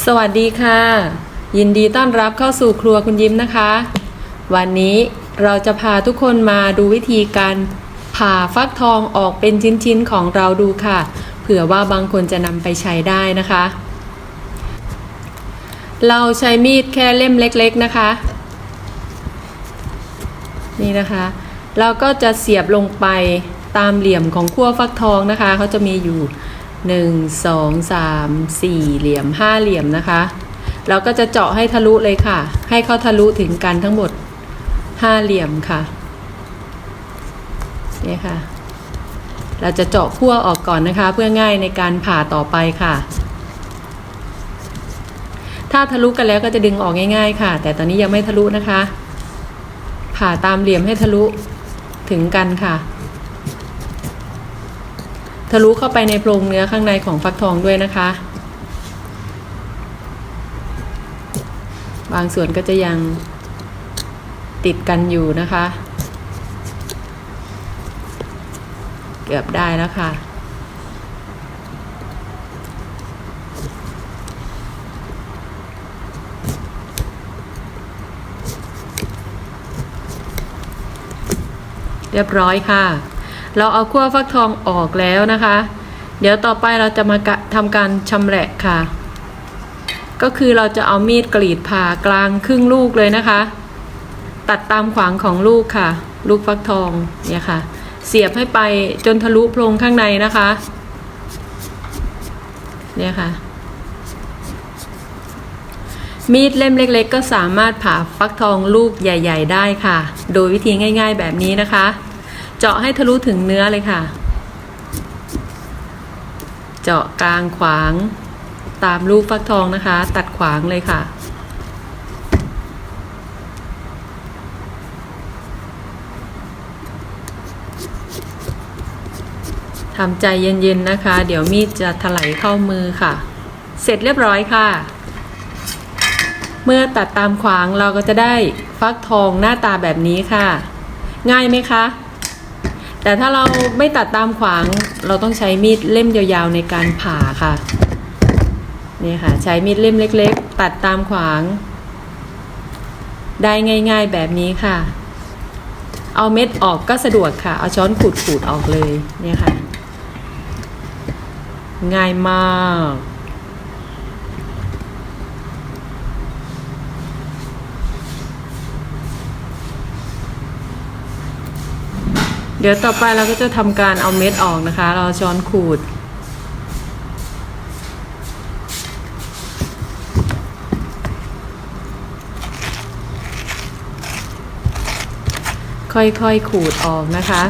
สวัสดีค่ะ ยินดีต้อนรับเข้าสู่ครัวคุณยิ้มนะคะ วันนี้เราจะพาทุกคนมาดูวิธีการผ่าฟักทองออกเป็นชิ้นๆของเราดูค่ะ เผื่อว่าบางคนจะนำไปใช้ได้นะคะ เราใช้มีดแค่เล่มเล็กๆนะคะ นี่นะคะ เราก็จะเสียบลงไปตามเหลี่ยมของขั้วฟักทองนะคะเขาจะมีอยู่ 1 2 3 4 เหลี่ยม 5 เหลี่ยมนะคะ เราก็จะเจาะให้ทะลุเลยค่ะ ให้เขาทะลุถึงกันทั้งหมด 5 เหลี่ยมค่ะนี่ค่ะ เราจะเจาะขั้วออกก่อนนะคะ เพื่อง่ายในการผ่าต่อไปค่ะ ถ้าทะลุกันแล้วก็จะดึงออกง่าย ๆ ค่ะ แต่ตอนนี้ยังไม่ทะลุนะคะ ผ่าตามเหลี่ยมให้ทะลุถึงกันค่ะ ทะลุเข้าไปในโพรงเนื้อข้างในของฟักทองด้วยนะคะ บางส่วนก็จะยังติดกันอยู่นะคะ เกือบได้แล้วค่ะเรียบร้อยค่ะ เราเอาขั้วฟักทองออกแล้วนะคะ เดี๋ยวต่อไปเราจะมาะทำการชำแหละค่ะ ก็คือเราจะเอามีดกรีดผ่ากลางครึ่งลูกเลยนะคะ ตัดตามขวางของลูกค่ะ ลูกฟักทองเนี่ยค่ะ เสียบให้ไปจนทะลุโพรงข้างในนะคะ เนี่ยค่ะมีดเล่มเล็กๆ ก็สามารถผ่าฟักทองลูกใหญ่ ๆ ได้ค่ะ โดยวิธีง่าย ๆ แบบนี้นะคะ เจาะให้ทะลุถึงเนื้อเลยค่ะ เจาะกลางขวางตามลูกฟักทองนะคะ ตัดขวางเลยค่ะ ทำใจเย็นๆนะคะ เดี๋ยวมีดจะถลายเข้ามือค่ะ เสร็จเรียบร้อยค่ะ เมื่อตัดตามขวางเราก็จะได้ฟักทองหน้าตาแบบนี้ค่ะ ง่ายไหมคะ แต่ถ้าเราไม่ตัดตามขวางเราต้องใช้มีดเล่มยาวๆในการผ่าค่ะนี่ค่ะ ใช้มีดเล่มเล็ก ๆ ตัดตามขวาง ได้ง่ายๆแบบนี้ค่ะ เอาเม็ดออกก็สะดวกค่ะ เอาช้อนขูดๆออกเลยเนี่ยค่ะ ง่ายมาก เดี๋ยวต่อไปเราก็จะทำการเอาเม็ดออกนะคะ เราช้อนขูด ค่อยๆขูดออกนะคะ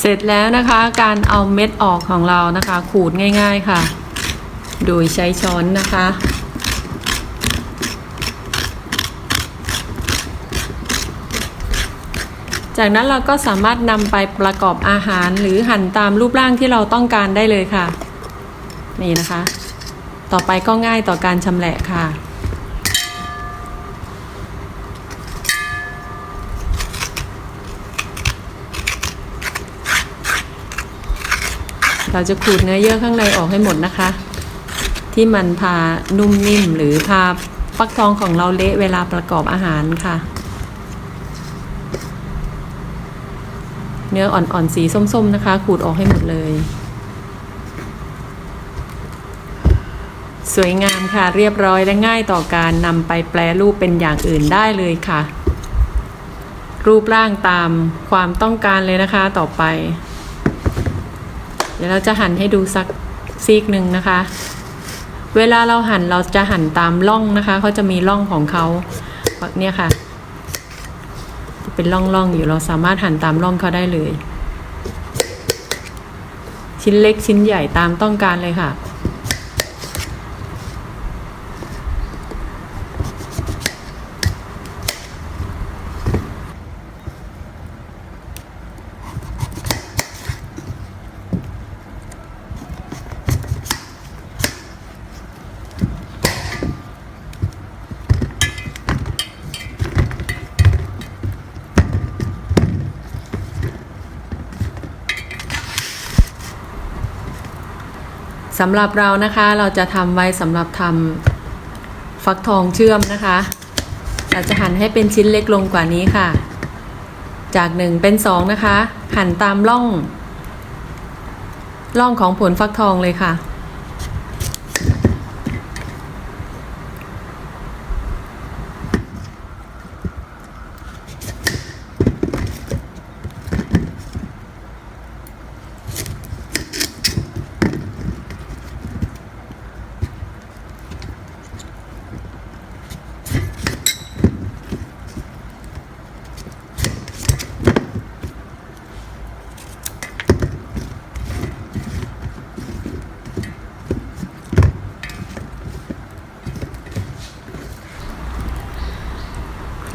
เสร็จแล้วนะคะการเอาเม็ดออกของเรานะคะ ขูดง่าย ๆค่ะ โดยใช้ช้อนนะคะ จากนั้นเราก็สามารถนำไปประกอบอาหารหรือหั่นตามรูปร่างที่เราต้องการได้เลยค่ะ นี่นะคะ ต่อไปก็ง่ายต่อการชำแหละค่ะ เราจะขูดเนื้อเยื่อข้างในออกให้หมดนะคะ ที่มันพานุ่มนิ่มหรือพาฟักทองของเราเละเวลาประกอบอาหารค่ะ เนื้ออ่อนๆสีส้มๆนะคะ ขูดออกให้หมดเลย สวยงามค่ะเรียบร้อยและง่ายต่อการนำไปแปลรูปเป็นอย่างอื่นได้เลยค่ะรูปร่างตามความต้องการเลยนะคะต่อไป ดี๋ยวเราจะหั่นให้ดูสักซีกหนึ่งนะคะ เวลาเราหั่นเราจะหั่นตามร่องนะคะเขาจะมีร่องของเขาเนี่ยค่ะ เป็นร่องๆอยู่เราสามารถหั่นตามร่องเขาได้เลย ชิ้นเล็กชิ้นใหญ่ตามต้องการเลยค่ะ สำหรับเรานะคะเราจะทำไว้สำหรับทำฟักทองเชื่อมนะคะเราจะหั่นให้เป็นชิ้นเล็กลงกว่านี้ค่ะ จากหนึ่งเป็นสองนะคะ หั่นตามร่อง ร่องของผลฟักทองเลยค่ะ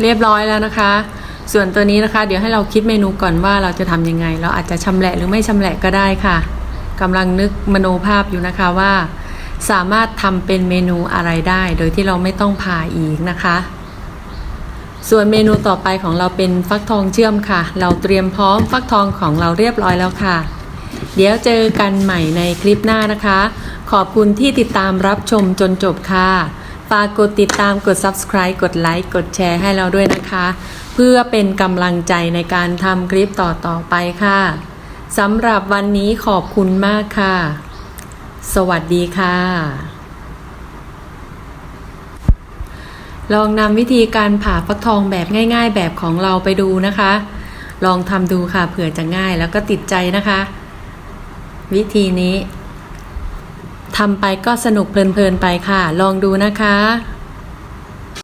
เรียบร้อยแล้วนะคะ ส่วนตัวนี้นะคะ เดี๋ยวให้เราคิดเมนูก่อนว่าเราจะทำยังไง เราอาจจะชำแหละหรือไม่ชำแหละก็ได้ค่ะกำลังนึกมโนภาพอยู่นะคะว่า สามารถทำเป็นเมนูอะไรได้ โดยที่เราไม่ต้องผ่าอีกนะคะ ส่วนเมนูต่อไปของเราเป็นฟักทองเชื่อมค่ะ เราเตรียมพร้อมฟักทองของเราเรียบร้อยแล้วค่ะ เดี๋ยวเจอกันใหม่ในคลิปหน้านะคะ ขอบคุณที่ติดตามรับชมจนจบค่ะ ฝากกดติดตามกด subscribe กดไลค์กดแชร์ให้เราด้วยนะคะ เพื่อเป็นกำลังใจในการทำคลิปต่อๆไปค่ะสำหรับวันนี้ขอบคุณมากค่ะ สวัสดีค่ะ ลองนำวิธีการผ่าฟักทองแบบง่าย ๆ แบบของเราไปดูนะคะ ลองทำดูค่ะเผื่อจะง่ายแล้วก็ติดใจนะคะ วิธีนี้ ทำไปก็สนุกเพลินๆไปค่ะ ลองดูนะคะ